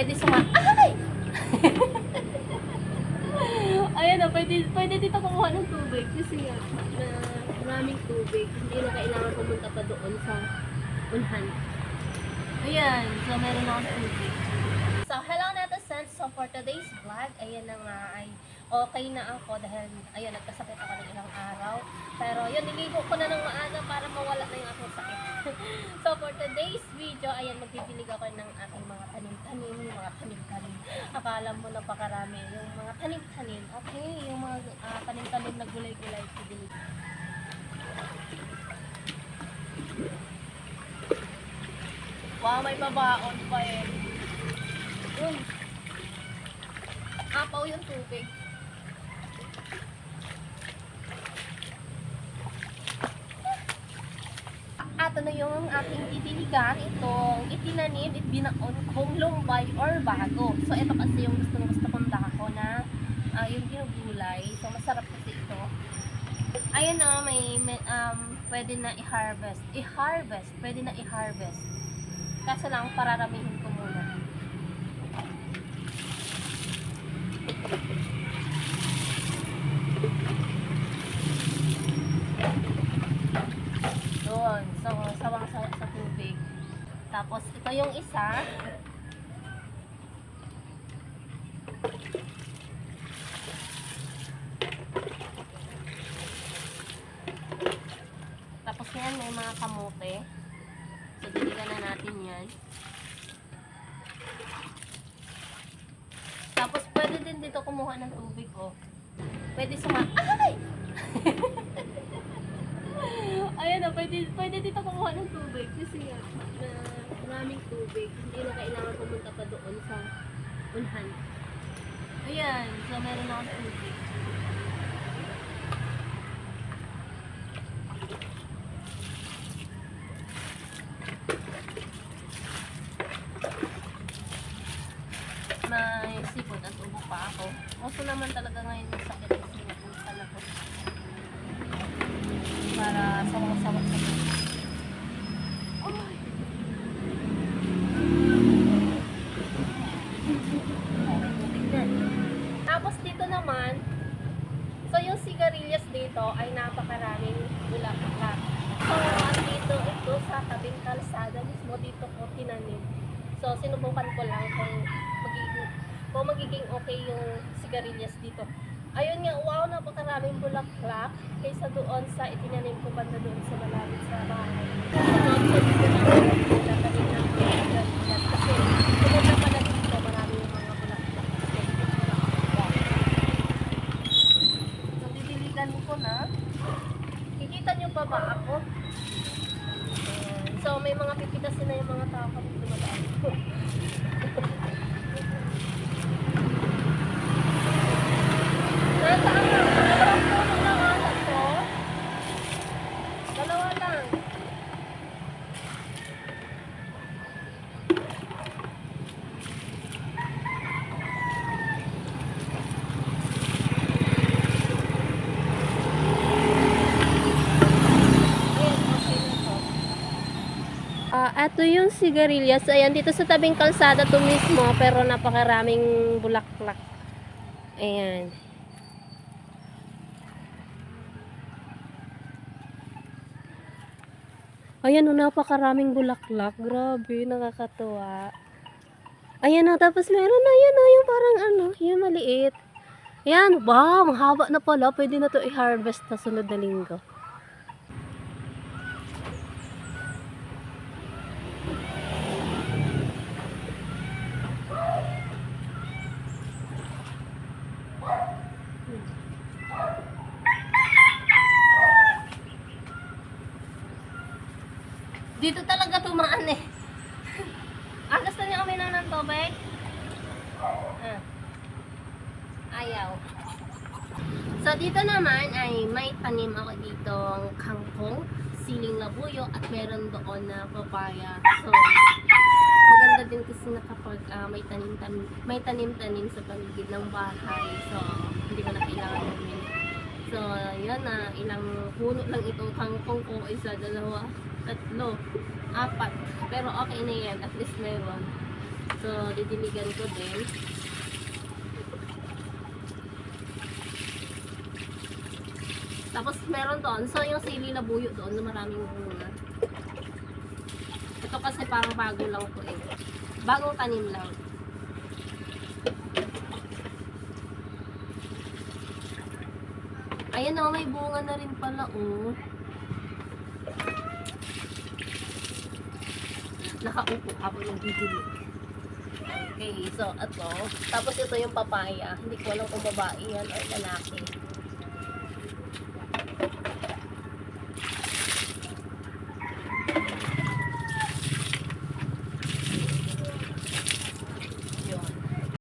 Pwede suma... Ay! Ayan na, pwede, pwede dito kumuha ng tubig. Kasi nga, na maraming tubig. Hindi na kailangan pumunta pa doon sa unhan. Ayan, so meron akong tubig. So, hello netizens! So, for today's vlog, ayan na nga ay okay na ako dahil, ayan, nagkasakit ako ng ilang araw. Pero, yun, niligo ko na ng maaga para mawala na yung aking sakit. so, for today's video, ayan, magbibilig ako ng aking mga tanim-tanim, mga tanim-tanim. Akala mo napakarami, yung mga tanim-tanim. Okay, yung mga ah, tanim-tanim na gulay-gulay, bibilig. Wow, may babaon pa eh. Yun. Apaw yung tubig. At ano yung aking titiligan, itong itinanim, itbinaon kong lumbay or bago. So, ito kasi yung gusto gusto kong dako na ah, yung ginugulay. So, masarap kasi ito. Ayan na, may, may um, pwede na i-harvest. I-harvest, pwede na i-harvest. Kaso lang, pararamihin ko muna. Doon, so, sawang-sawa sa tubig. Tapos, ito yung isa. Tapos yan, may mga kamote. So, diligan na natin yan. Tapos, pwede din dito kumuha ng tubig, oh. Pwede suma... Ay! Ayan na, pwede, pwede dito kumuha ng tubig. Kasi nga, na maraming tubig. Hindi na kailangan pumunta pa doon sa unhan. Ayan, so meron na akong tubig. may sipon at ubo pa ako. Oso naman talaga ngayon yung sakit kasi napunta na ko. Para sawang-sawa sa tubig. Ay! Okay, tubig na. Tapos dito naman, so yung sigarilyas dito ay napakaraming bulaklak. So, dito ito sa tabing kalsada mismo dito ko tinanim. So, sinubukan ko lang kung magiging, kung magiging okay yung sigarilyas dito. Ayun nga, wow, napakaraming bulaklak kaysa doon sa itinanim ko banda doon sa malapit sa bahay. So, dito na ako nagtatanim ng mga sigarilyas kasi pumunta pala dito marami yung mga bulaklak. Wow. So, didiligan ko na. Kikita niyo pa ba ako? Ayan. Pipitasin na yung mga tao kapag dumadaan. Nasaan na? Dalawang puno lang ata to. Dalawa lang. Ayan, okay na to. Ah, ato yung sigarilyas. Ayan, dito sa tabing kalsada to mismo, pero napakaraming bulaklak. Ayan. Ayan, oh, napakaraming bulaklak. Grabe, nakakatuwa. Ayan na, tapos meron na yan, oh, yung parang ano, yung maliit. Ayan, wow, mahaba na pala. Pwede na to i-harvest na sunod na linggo. Dito talaga tumaan eh. ah, gusto niya uminom ng tubig? Ah. Ayaw. So, dito naman ay may tanim ako dito kangkong, siling labuyo, at meron doon na papaya. So, maganda din kasi na kapag ah, may tanim-tanim may tanim-tanim sa paligid ng bahay. So, hindi ko na kailangan namin. So, yan na. ilang puno lang itong kangkong ko. Isa, dalawa, tatlo, apat. Pero okay na yan. At least meron. So, didiligan ko din. Tapos meron doon, so yung sili na buyo doon na maraming bunga. Ito kasi parang bago lang to eh. Bagong tanim lang. Ayan na, may bunga na rin pala oh. Nakaupo habang nagdidilig. Okay, so ito. Tapos ito yung papaya. Hindi ko alam kung babae yan o lalaki.